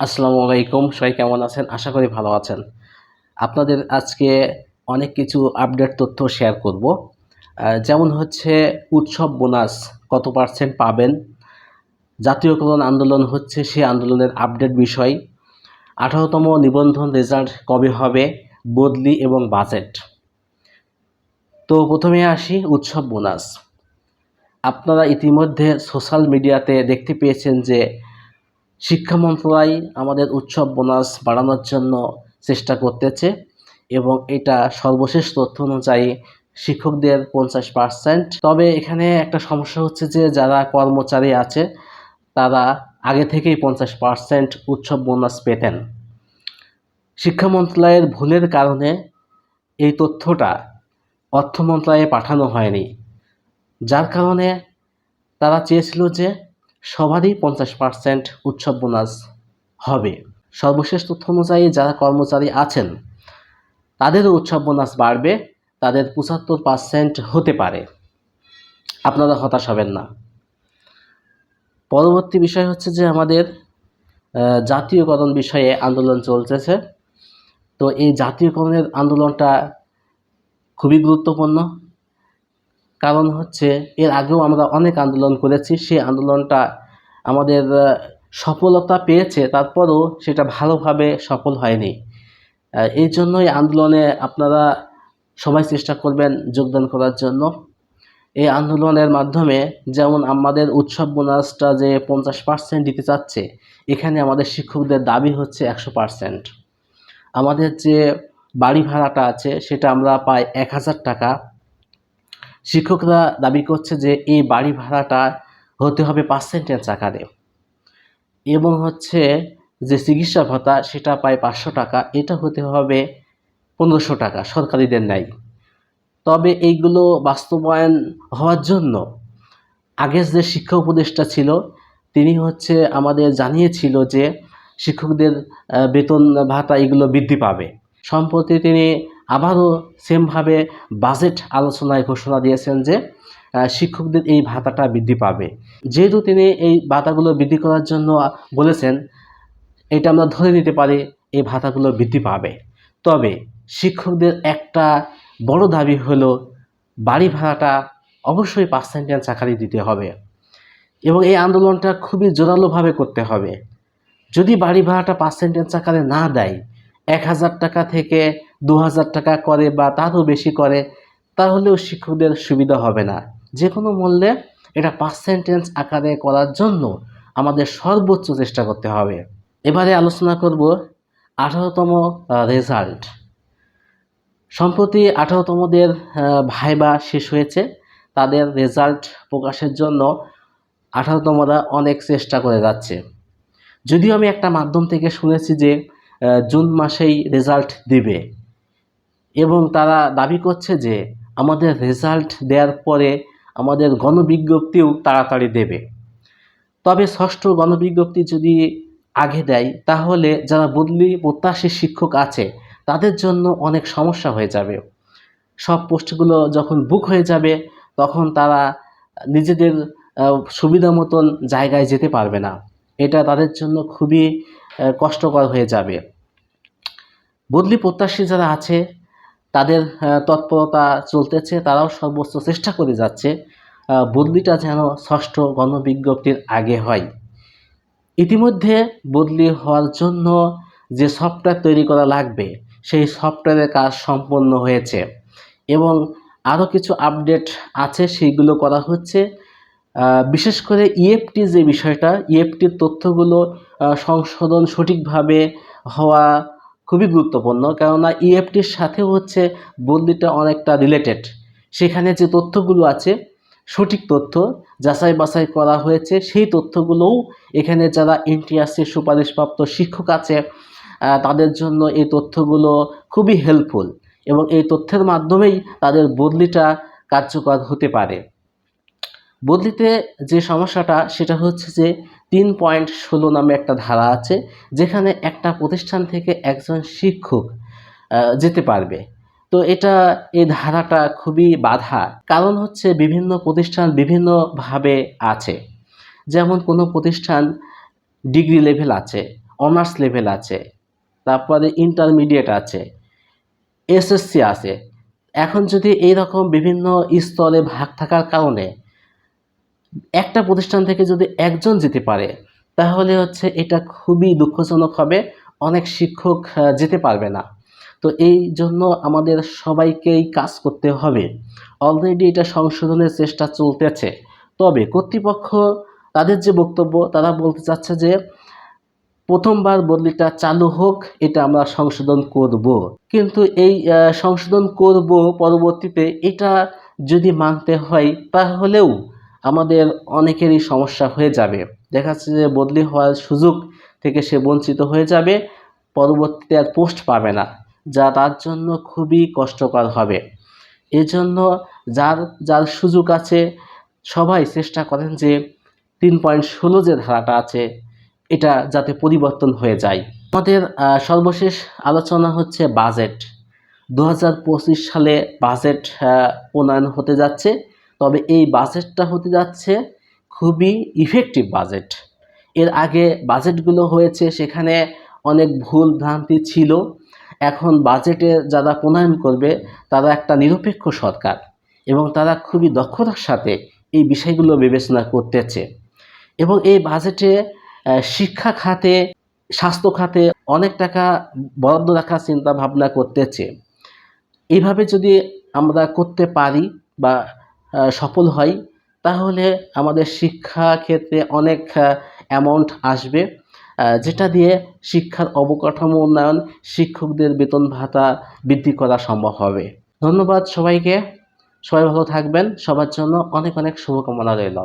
আসসালামু আলাইকুম। সবাই কেমন আছেন? আশা করি ভালো আছেন। আপনাদের আজকে অনেক কিছু আপডেট তথ্য শেয়ার করব। যেমন হচ্ছে উৎসব বোনাস কত পার্সেন্ট পাবেন? জাতীয়করণ আন্দোলন হচ্ছে সেই আন্দোলনের আপডেট বিষয়। আঠারোতম নিবন্ধন রেজাল্ট কবে হবে? বদলি এবং বাজেট তো প্রথমে আসি উৎসব বোনাস আপনারা ইতিমধ্যে সোশ্যাল মিডিয়াতে দেখতে পেয়েছেন যে শিক্ষা মন্ত্রণালয় আমাদের উৎসব বোনাস বাড়ানোর জন্য চেষ্টা করতেছে এবং এটা সর্বশেষ তথ্য অনুযায়ী শিক্ষকদের পঞ্চাশ পার্সেন্ট তবে এখানে একটা সমস্যা হচ্ছে যে, যারা কর্মচারী আছে, তারা আগে থেকেই পঞ্চাশ পার্সেন্ট উৎসব বোনাস পেতেন। শিক্ষা মন্ত্রণালয়ের ভুলের কারণে এই তথ্যটা অর্থ মন্ত্রণালয়ে পাঠানো হয়নি। যার কারণে তারা চেয়েছিল যে সবারই পঞ্চাশ পার্সেন্ট উৎসব বোনাস হবে। সর্বশেষ তথ্য অনুযায়ী যারা কর্মচারী আছেন, তাদেরও উৎসব বোনাস বাড়বে, তাদের পঁচাত্তর পার্সেন্ট হতে পারে। আপনারা হতাশ হবেন না। পরবর্তী বিষয় হচ্ছে যে আমাদের জাতীয়করণ বিষয়ে আন্দোলন চলতেছে। তো এই জাতীয়করণের আন্দোলনটা খুবই গুরুত্বপূর্ণ। কারণ হচ্ছে এর আগেও আমরা অনেক আন্দোলন করেছি, সেই আন্দোলনটা আমাদের সফলতা পেয়েছে, তারপরও সেটা ভালোভাবে সফল হয়নি। এই জন্যই আন্দোলনে আপনারা সবাই চেষ্টা করবেন যোগদান করার জন্য। এই আন্দোলনের মাধ্যমে যেমন আমাদের উৎসব বোনাসটা যে পঞ্চাশ পার্সেন্ট দিতে চাচ্ছে, এখানে আমাদের শিক্ষকদের দাবি হচ্ছে একশো পার্সেন্ট আমাদের যে বাড়ি ভাড়াটা আছে, সেটা আমরা পাই এক হাজার টাকা। শিক্ষকরা দাবি করছে যে এই বাড়ি ভাড়াটা হতে হবে পার্সেন্টেজ আকারে। এবং হচ্ছে যে চিকিৎসা ভাতা, সেটা পায় পাঁচশো টাকা, এটা হতে হবে পনেরোশো টাকা সরকারিদের ন্যায়। তবে এইগুলো বাস্তবায়ন হওয়ার জন্য আগের যে শিক্ষা উপদেষ্টা ছিল, তিনি হচ্ছে আমাদের জানিয়েছিল যে শিক্ষকদের বেতন ভাতা এগুলো বৃদ্ধি পাবে। সম্প্রতি তিনি আবারও সেমভাবে বাজেট আলোচনায় ঘোষণা দিয়েছেন যে শিক্ষকদের এই ভাতাটা বৃদ্ধি পাবে। যেহেতু তিনি এই ভাতাগুলো বৃদ্ধি করার জন্য বলেছেন, এটা আমরা ধরে নিতে পারি এই ভাতাগুলো বৃদ্ধি পাবে। তবে শিক্ষকদের একটা বড় দাবি হলো, বাড়ি ভাড়াটা অবশ্যই পার্সেন্টেজ আকারে দিতে হবে এবং এই আন্দোলনটা খুবই জোরালোভাবে করতে হবে। যদি বাড়ি ভাড়াটা পার্সেন্টেজ আকারে না দেয় এক হাজার টাকা থেকে দু হাজার টাকা করে বা তারও বেশি করে, তাহলেও শিক্ষকদের সুবিধা হবে না। যে কোনো মূল্যে এটা পার্সেন্টেজ আকারে করার জন্য আমাদের সর্বোচ্চ চেষ্টা করতে হবে। এবারে আলোচনা করব আঠারোতম রেজাল্ট সম্প্রতি আঠারোতমদের ভাইবা শেষ হয়েছে। তাদের রেজাল্ট প্রকাশের জন্য আঠারোতমরা অনেক চেষ্টা করে যাচ্ছে। যদিও আমি একটা মাধ্যম থেকে শুনেছি যে জুন মাসেই রেজাল্ট দিবে। এবং তারা দাবি করছে যে, আমাদের রেজাল্ট দেওয়ার পরে আমাদের গণবিজ্ঞপ্তিও তাড়াতাড়ি দেবে। তবে ষষ্ঠ গণবিজ্ঞপ্তি যদি আগে দেয়, তাহলে যারা বদলি প্রত্যাশী শিক্ষক আছে, তাদের জন্য অনেক সমস্যা হয়ে যাবে। সব পোস্টগুলো যখন বুক হয়ে যাবে, তখন তারা নিজেদের সুবিধা মতন জায়গায় যেতে পারবে না। এটা তাদের জন্য খুবই কষ্টকর হয়ে যাবে। বদলি প্রত্যাশী যারা আছে, তাদের তৎপরতা চলতেছে, তারাও সর্বোচ্চ চেষ্টা করে যাচ্ছে বদলিটা যেন ষষ্ঠ গণবিজ্ঞপ্তির আগে হয়। ইতিমধ্যে বদলি হওয়ার জন্য যে সফটওয়্যার তৈরি করা লাগবে, সেই সফটওয়্যারের কাজ সম্পন্ন হয়েছে এবং আরও কিছু আপডেট আছে, সেইগুলো করা হচ্ছে। বিশেষ করে ইএফটি যে বিষয়টা ইএফটির তথ্যগুলো সংশোধন সঠিকভাবে হওয়া খুবই গুরুত্বপূর্ণ। কেননা ইএফটির সাথে হচ্ছে বদলিটা অনেকটা রিলেটেড সেখানে যে তথ্যগুলো আছে, সঠিক তথ্য যাচাই বাছাই করা হয়েছে, সেই তথ্যগুলোও এখানে যারা এনটিআরসির সুপারিশপ্রাপ্ত শিক্ষক আছে তাদের জন্য এই তথ্যগুলো খুবই হেল্পফুল এবং এই তথ্যের মাধ্যমেই তাদের বদলিটা কার্যকর হতে পারে। বদলিতে যে সমস্যাটা, সেটা হচ্ছে যে তিন পয়েন্ট ষোলো নামে একটা ধারা আছে, যেখানে একটা প্রতিষ্ঠান থেকে একজন শিক্ষক যেতে পারবে। তো এটা, এই ধারাটা খুবই বাধা। কারণ হচ্ছে বিভিন্ন প্রতিষ্ঠান বিভিন্নভাবে আছে। যেমন কোনো প্রতিষ্ঠান ডিগ্রি লেভেল আছে, অনার্স লেভেল আছে, তারপরে ইন্টারমিডিয়েট আছে, এসএসসি আছে। এখন যদি এইরকম বিভিন্ন স্তরে ভাগ থাকার কারণে একটা প্রতিষ্ঠান থেকে যদি একজন যেতে পারে, তাহলে হচ্ছে এটা খুবই দুঃখজনক হবে। অনেক শিক্ষক যেতে পারবে না। তো এই জন্য আমাদের সবাইকেই কাজ করতে হবে। অলরেডি এটা সংশোধনের চেষ্টা চলতেছে। তবে কর্তৃপক্ষ তাদের যে বক্তব্য, তারা বলতে চাচ্ছে যে, প্রথমবার বদলিটা চালু হোক, এটা আমরা সংশোধন করব। কিন্তু এই সংশোধন করব পরবর্তীতে এটা যদি মানতে হয়, তাহলেও আমাদের অনেকেরই সমস্যা হয়ে যাবে। দেখা যাচ্ছে যে বদলি হওয়ার সুযোগ থেকে সে বঞ্চিত হয়ে যাবে, পরবর্তীতে আর পোস্ট পাবে না, যা তার জন্য খুবই কষ্টকর হবে। এজন্য যার যার সুযোগ আছে, সবাই চেষ্টা করেন যে তিন পয়েন্ট ষোলো যে ধারাটা আছে, এটা যাতে পরিবর্তন হয়ে যায়। আমাদের সর্বশেষ আলোচনা হচ্ছে বাজেট। দু হাজার পঁচিশ সালে বাজেট প্রণয়ন হতে যাচ্ছে। তবে এই বাজেটটা হতে যাচ্ছে খুবই ইফেক্টিভ বাজেট। এর আগে বাজেটগুলো হয়েছে সেখানে অনেক ভুল ভ্রান্তি ছিল। এখন বাজেটে যারা প্রণয়ন করবে, তারা একটা নিরপেক্ষ সরকার এবং তারা খুবই দক্ষতার সাথে এই বিষয়গুলো বিবেচনা করতেছে। এবং এই বাজেটে শিক্ষা খাতে, স্বাস্থ্য খাতে অনেক টাকা বরাদ্দ রাখার চিন্তা ভাবনা করতেছে। এইভাবে যদি আমরা করতে পারি বা সফল হয়, তাহলে আমাদের শিক্ষা ক্ষেত্রে অনেক অ্যামাউন্ট আসবে। যেটা দিয়ে শিক্ষার অবকাঠামো উন্নয়ন, শিক্ষকদের বেতন ভাতা বৃদ্ধি করা সম্ভব হবে। ধন্যবাদ সবাইকে। সবাই ভালো থাকবেন। সবার জন্য অনেক অনেক শুভকামনা রইল।